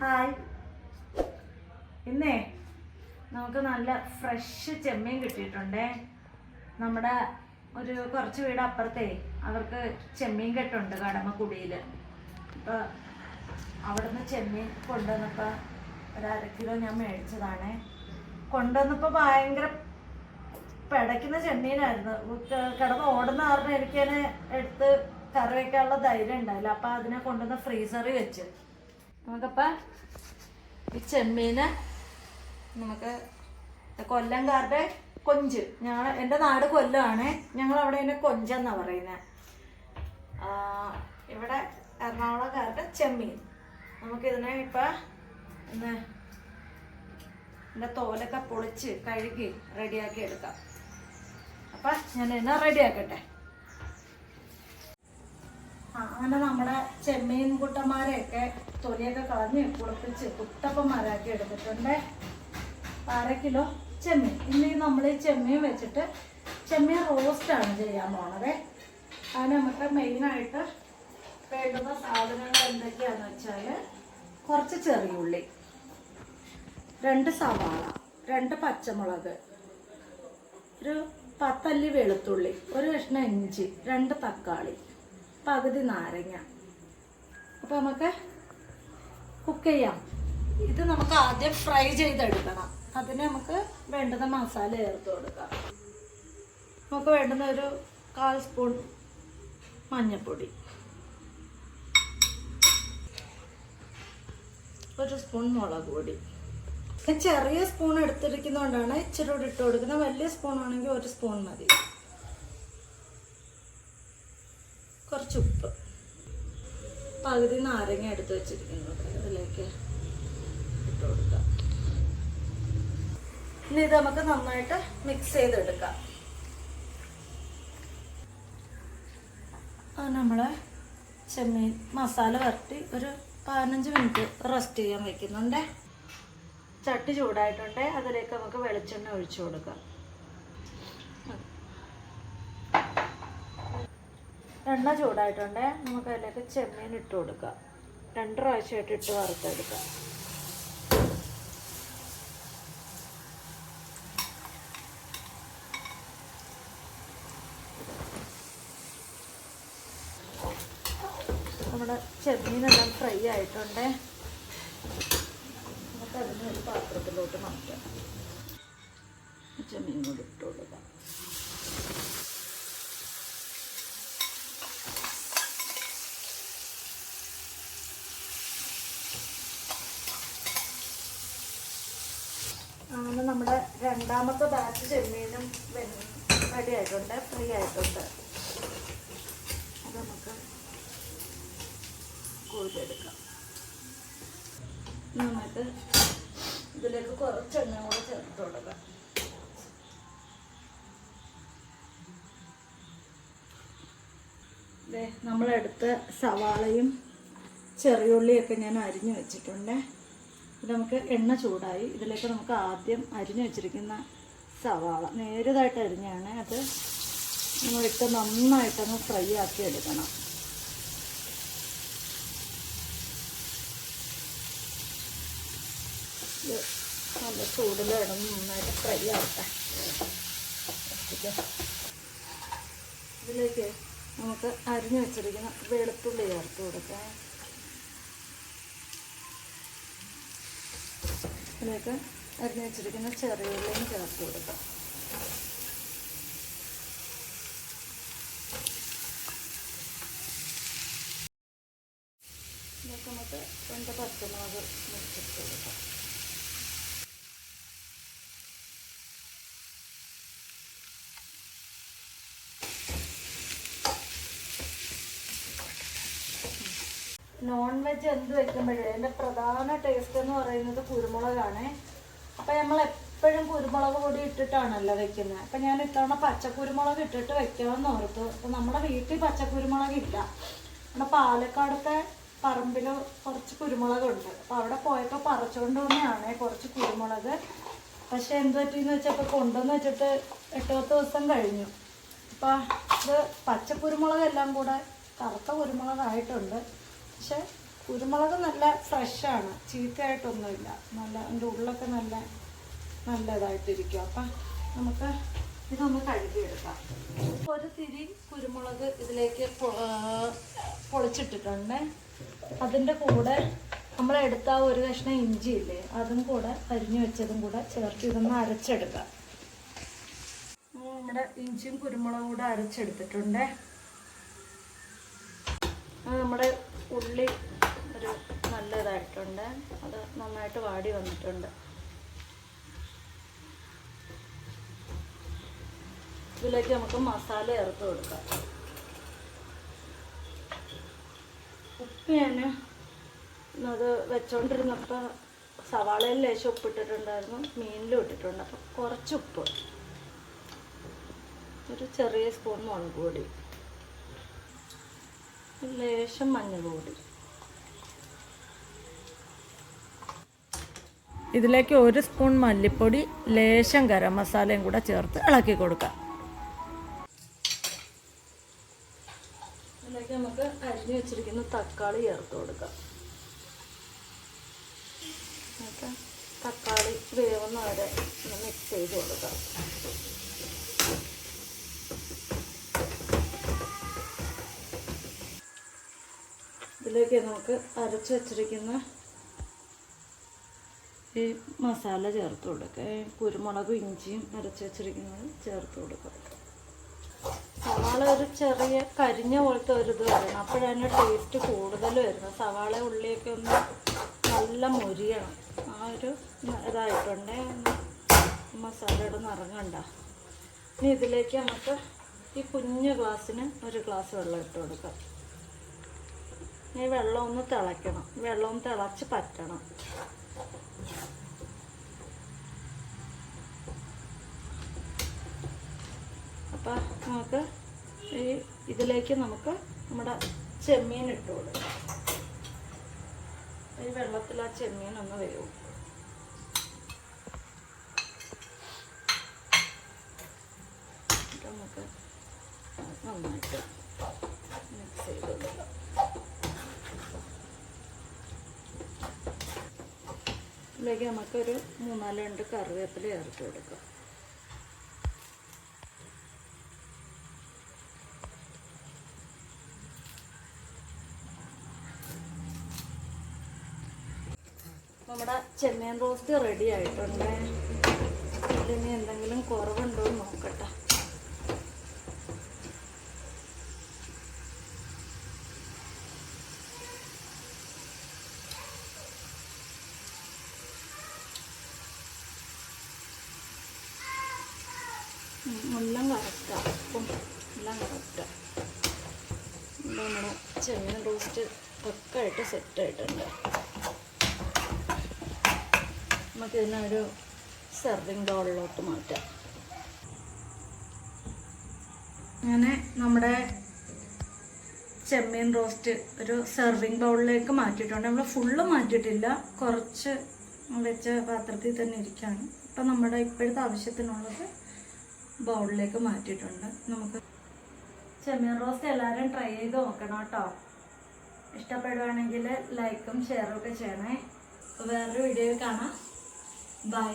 Hi ഇന്നേ നമുക്ക് നല്ല ഫ്രഷ് ചെമ്മീൻ കിട്ടിയിട്ടുണ്ടേ. നമ്മുടെ ഒരു കുറച്ച് വീട് അപ്പുറത്തേ അവർക്ക് ചെമ്മീൻ കെട്ടുണ്ട് കടമക്കുടിയിൽ അപ്പോൾ അവിടുന്ന് ചെമ്മീൻ കൊണ്ടുവന്നപ്പോൾ ഒരു അര കിലോ ഞാൻ മേടിച്ചതാണേ. കൊണ്ടുവന്നപ്പോൾ ഭയങ്കര പിടയ്ക്കുന്ന ചെമ്മീനായിരുന്നു. കിടന്ന് ഓടുന്ന കാരണം എനിക്കതിനെ എടുത്ത് കറി വയ്ക്കാനുള്ള ധൈര്യം ഉണ്ടായില്ല. അപ്പോൾ അതിനെ കൊണ്ടുവന്ന് ഫ്രീസറിൽ വെച്ച്. നമുക്കപ്പം ഈ ചെമ്മീന് നമുക്ക് കൊല്ലംകാരുടെ കൊഞ്ച്. ഞങ്ങൾ എന്റെ നാട് കൊല്ലമാണ് ഞങ്ങൾ അവിടെ ഇതിനെ കൊഞ്ചെന്നാണ് പറയുന്നത് ഇവിടെ എറണാകുളംകാരുടെ ചെമ്മീൻ. നമുക്കിതിനെ ഇപ്പം ഇന്ന് എന്റെ തോലൊക്കെ പൊളിച്ച് കഴുകി റെഡിയാക്കി എടുക്കാം. അപ്പം ഞാൻ ഇതിനെ റെഡിയാക്കട്ടെ? അങ്ങനെ നമ്മുടെ ചെമ്മീൻ കുട്ടന്മാരെയൊക്കെ തൊലിയൊക്കെ കളഞ്ഞ് കുളിപ്പിച്ച് കുട്ടപ്പന്മാരാക്കി എടുത്തിട്ടുണ്ട്. അര കിലോ ചെമ്മീൻ. ഇനി നമ്മൾ ഈ ചെമ്മീൻ വെച്ചിട്ട് ചെമ്മീൻ റോസ്റ്റാണ് ചെയ്യാൻ പോണത്. അതിന് നമുക്ക് മെയിനായിട്ട് വേണ്ടുന്ന സാധനങ്ങൾ എന്തൊക്കെയാന്ന് വെച്ചാൽ കുറച്ച് ചെറിയ ഉള്ളി രണ്ട് സവാള രണ്ട് പച്ചമുളക് ഒരു പത്തല്ലി വെളുത്തുള്ളി ഒരു കഷ്ണം ഇഞ്ചി രണ്ട് തക്കാളി പകുതി നാരങ്ങ. അപ്പോൾ നമുക്ക് കുക്ക് ചെയ്യാം. ഇത് നമുക്ക് ആദ്യം ഫ്രൈ ചെയ്തെടുക്കണം. അതിന് നമുക്ക് വേണ്ടുന്ന മസാല ചേർത്ത് കൊടുക്കാം. നമുക്ക് വേണ്ടുന്ന ഒരു കാൽ സ്പൂൺ മഞ്ഞൾപ്പൊടി. ഒരു സ്പൂൺ മുളക് പൊടി. ചെറിയ സ്പൂൺ എടുത്തിരിക്കുന്നതുകൊണ്ടാണ് ഇച്ചിരി കൂടി ഇട്ട് കൊടുക്കുന്നത്. വലിയ സ്പൂൺ ആണെങ്കിൽ ഒരു സ്പൂൺ മതി. കുറച്ച് ഉപ്പ്. പകുതി നാരങ്ങ എടുത്ത് വെച്ചിരിക്കുന്നു. അതിലേക്ക് ഇട്ട് കൊടുക്കാം. ഇനി ഇത് നമുക്ക് നന്നായിട്ട് മിക്സ് ചെയ്തെടുക്കാം. നമ്മൾ ചെമ്മീൻ മസാല വരട്ടി ഒരു പതിനഞ്ച് മിനിറ്റ് റെസ്റ്റ് ചെയ്യാൻ വെക്കുന്നുണ്ടേ. ചട്ടി ചൂടായിട്ടുണ്ട്. അതിലേക്ക് നമുക്ക് വെളിച്ചെണ്ണ ഒഴിച്ചു കൊടുക്കാം. എണ്ണ ചൂടായിട്ടുണ്ട്. നമുക്ക് അതിലേക്ക് ചെമ്മീൻ ഇട്ട് കൊടുക്കാം. രണ്ട് പ്രാവശ്യമായിട്ട് ഇട്ട് വറുത്തെടുക്കാം. നമ്മുടെ ചെമ്മീനെല്ലാം ഫ്രൈ ആയിട്ടുണ്ട്. നമുക്ക് അതിന് ഒരു പാത്രത്തിലോട്ട് മാറ്റാം. ചെമ്മീൻ കൂടി ഇട്ട് കൊടുക്കാം. അങ്ങനെ നമ്മുടെ രണ്ടാമത്തെ ബാച്ച് ചെമ്മീനും റെഡി ആയിട്ടുണ്ട് ഫ്രീ ആയിട്ടുണ്ട്. അത് നമുക്ക് കോരിയെടുക്കാം. നമുക്ക് ഇതിലേക്ക് കുറച്ച് എണ്ണ കൂടെ ചേർത്ത് കൊടുക്കാം. നമ്മളെടുത്ത സവാളയും ചെറിയുള്ളിയൊക്കെ ഞാൻ അരിഞ്ഞു വെച്ചിട്ടുണ്ട്. നമുക്ക് എണ്ണ ചൂടായി. ഇതിലേക്ക് നമുക്ക് ആദ്യം അരിഞ്ഞു വെച്ചിരിക്കുന്ന സവാള. നേരിതായിട്ട് അരിഞ്ഞാണ് അത് നമ്മളിട്ട് നന്നായിട്ടൊന്ന് ഫ്രൈ ആക്കി എടുക്കണം. നല്ല ചൂടിൽ നന്നായിട്ട് ഫ്രൈ ആവട്ടെ. ഇതിലേക്ക് നമുക്ക് അരിഞ്ഞു വെച്ചിരിക്കുന്ന വെളുത്തുള്ളി ചേർത്ത് കൊടുക്കാം. ഇതിലേക്ക് അരിഞ്ഞ് വെച്ചിരിക്കുന്ന ചെറിയ ഉള്ളിയും ചേർത്ത് കൊടുക്കാം. ഇതൊക്കെ നമുക്ക് രണ്ട് പച്ചമുളക് മുറിച്ചിട്ട് കൊടുക്കാം. നോൺ വെജ് എന്ത് വെക്കുമ്പോഴേ അതിന്റെ പ്രധാന ടേസ്റ്റ് എന്ന് പറയുന്നത് കുരുമുളകാണ്. അപ്പം നമ്മൾ എപ്പോഴും കുരുമുളക് പൊടി ഇട്ടിട്ടാണല്ലോ വെക്കുന്നത്. അപ്പം ഞാൻ ഇത്തവണ പച്ചക്കുരുമുളക് ഇട്ടിട്ട് വെക്കാമെന്ന് ഓർത്തു. അപ്പം നമ്മുടെ വീട്ടിൽ പച്ചക്കുരുമുളക് ഇല്ല. നമ്മുടെ പാലക്കാടത്തെ പറമ്പിൽ കുറച്ച് കുരുമുളകുണ്ട്. അപ്പം അവിടെ പോയപ്പോൾ പറിച്ചുകൊണ്ട് തന്നെയാണ് കുറച്ച് കുരുമുളക്. പക്ഷേ എന്ത് പറ്റിയെന്ന് വെച്ചാൽ ഇപ്പോൾ കൊണ്ടുവന്ന് വെച്ചിട്ട് എട്ടുപത്ത് ദിവസം കഴിഞ്ഞു. അപ്പം ഇത് പച്ചക്കുരുമുളകെല്ലാം കൂടെ കറുത്ത കുരുമുളകായിട്ടുണ്ട്. പക്ഷെ കുരുമുളക് നല്ല ഫ്രഷാണ്. ചീത്തയായിട്ടൊന്നുമില്ല. നല്ല അതിന്റെ ഉള്ളൊക്കെ നല്ല നല്ലതായിട്ടിരിക്കും. അപ്പം നമുക്ക് ഇതൊന്ന് കഴുകിയെടുക്കാം. ഒരു തിരി കുരുമുളക് ഇതിലേക്ക് പൊളിച്ചിട്ടിട്ടുണ്ട്. അതിന്റെ കൂടെ നമ്മൾ എടുത്ത ഒരു കഷ്ണം ഇഞ്ചി ഇല്ലേ അതും കൂടെ അരിഞ്ഞു വെച്ചതും കൂടെ ചേർത്ത് ഇതൊന്ന് അരച്ചെടുക്കാം. നമ്മുടെ ഇഞ്ചിയും കുരുമുളകും കൂടെ അരച്ചെടുത്തിട്ടുണ്ട്. നമ്മുടെ ഉള്ളി ഒരു നല്ലതായിട്ടുണ്ട്. അത് നന്നായിട്ട് വാടി വന്നിട്ടുണ്ട്. ഇതിലേക്ക് നമുക്ക് മസാല ചേർത്ത് കൊടുക്കാം. ഉപ്പ് ഞാൻ അത് വെച്ചോണ്ടിരുന്നപ്പോൾ സവാളയിൽ ലേശം ഉപ്പിട്ടിട്ടുണ്ടായിരുന്നു. മീനിലും ഇട്ടിട്ടുണ്ട്. അപ്പം കുറച്ച് ഉപ്പ്. ഒരു ചെറിയ സ്പൂൺ മുളക് പൊടി ലേശം മഞ്ഞൾപൊടി ഇതിലേക്ക് ഒരു സ്പൂൺ മല്ലിപ്പൊടി ലേശം ഗരം മസാലയും കൂടെ ചേർത്ത് ഇളക്കി കൊടുക്കാം. ഇതിലേക്ക് നമുക്ക് അരിഞ്ഞു വെച്ചിരിക്കുന്ന തക്കാളി ചേർത്ത് കൊടുക്കാം. തക്കാളി വേവുന്ന വരെ മിക്സ് ചെയ്ത് കൊടുക്കാം. ഇതിലേക്ക് നമുക്ക് അരച്ച് വച്ചിരിക്കുന്ന ഈ മസാല ചേർത്ത് കൊടുക്കുക. കുരുമുളകും ഇഞ്ചിയും അരച്ച് വെച്ചിരിക്കുന്നത് ചേർത്ത് കൊടുക്കുക. സവാള ഒരു ചെറിയ കരിഞ്ഞ പോലത്തെ ഒരു ഇത് വരണം. അപ്പോഴതിന് ടേസ്റ്റ് കൂടുതൽ വരുന്നത്. സവാള ഉള്ളിയൊക്കെ ഒന്ന് നല്ല മൊരിയണം. ആ ഒരു ഇതായിട്ടുണ്ടേ. മസാലയുടെ നിറങ്ങണ്ട. ഇനി ഇതിലേക്ക് നമുക്ക് ഈ കുഞ്ഞു ഗ്ലാസ്സിന് ഒരു ഗ്ലാസ് വെള്ളം ഇട്ട് കൊടുക്കാം. ഈ വെള്ളം ഒന്ന് തിളയ്ക്കണം. വെള്ളം ഒന്ന് തിളച്ച് പറ്റണം. അപ്പം നമുക്ക് ഈ ഇതിലേക്ക് നമുക്ക് നമ്മുടെ ചെമ്മീൻ ഇട്ട് ഈ വെള്ളത്തിൽ ആ ചെമ്മീൻ ഒന്ന് വേവും. നമുക്ക് നന്നായിട്ട് മിക്സ് ചെയ്ത് കൊടുക്കാം ഇതിലേക്ക് നമുക്കൊരു മൂന്നാൽ രണ്ട് കറിവേപ്പില ചേർത്ത് കൊടുക്കാം. നമ്മുടെ ചെമ്മീൻ റോസ്റ്റ് റെഡി ആയിട്ടുണ്ട്. ഇതിന് എന്തെങ്കിലും കുറവുണ്ടോ എന്ന് നോക്കട്ടെ. എല്ലാം കറക്റ്റാണ് അപ്പം എല്ലാം കറക്റ്റാണ് നമ്മുടെ ചെമ്മീൻ റോസ്റ്റ് പക്കായിട്ട് സെറ്റായിട്ടുണ്ട് നമുക്ക് ഇതിനൊരു സെർവിങ് ബൗളിലോട്ട് മാറ്റാം. അങ്ങനെ നമ്മുടെ ചെമ്മീൻ റോസ്റ്റ് ഒരു സെർവിങ് ബൗളിലേക്ക് മാറ്റിയിട്ടുണ്ട്. നമ്മൾ ഫുള്ള് മാറ്റിയിട്ടില്ല. കുറച്ച് വെച്ച പാത്രത്തിൽ തന്നെ ഇരിക്കുകയാണ് ഇപ്പം നമ്മുടെ ഇപ്പോഴത്തെ ആവശ്യത്തിനുള്ളത് ബൗളിലേക്ക് മാറ്റിയിട്ടുണ്ട്. നമുക്ക് ചെമ്മീൻ റോസ്റ്റ് എല്ലാവരും ട്രൈ ചെയ്ത് നോക്കണം കേട്ടോ. ഇഷ്ടപ്പെടുവാണെങ്കിൽ ലൈക്കും ഷെയറും ഒക്കെ ചെയ്യണേ. വേറൊരു വീഡിയോയിൽ കാണാം. ബൈ.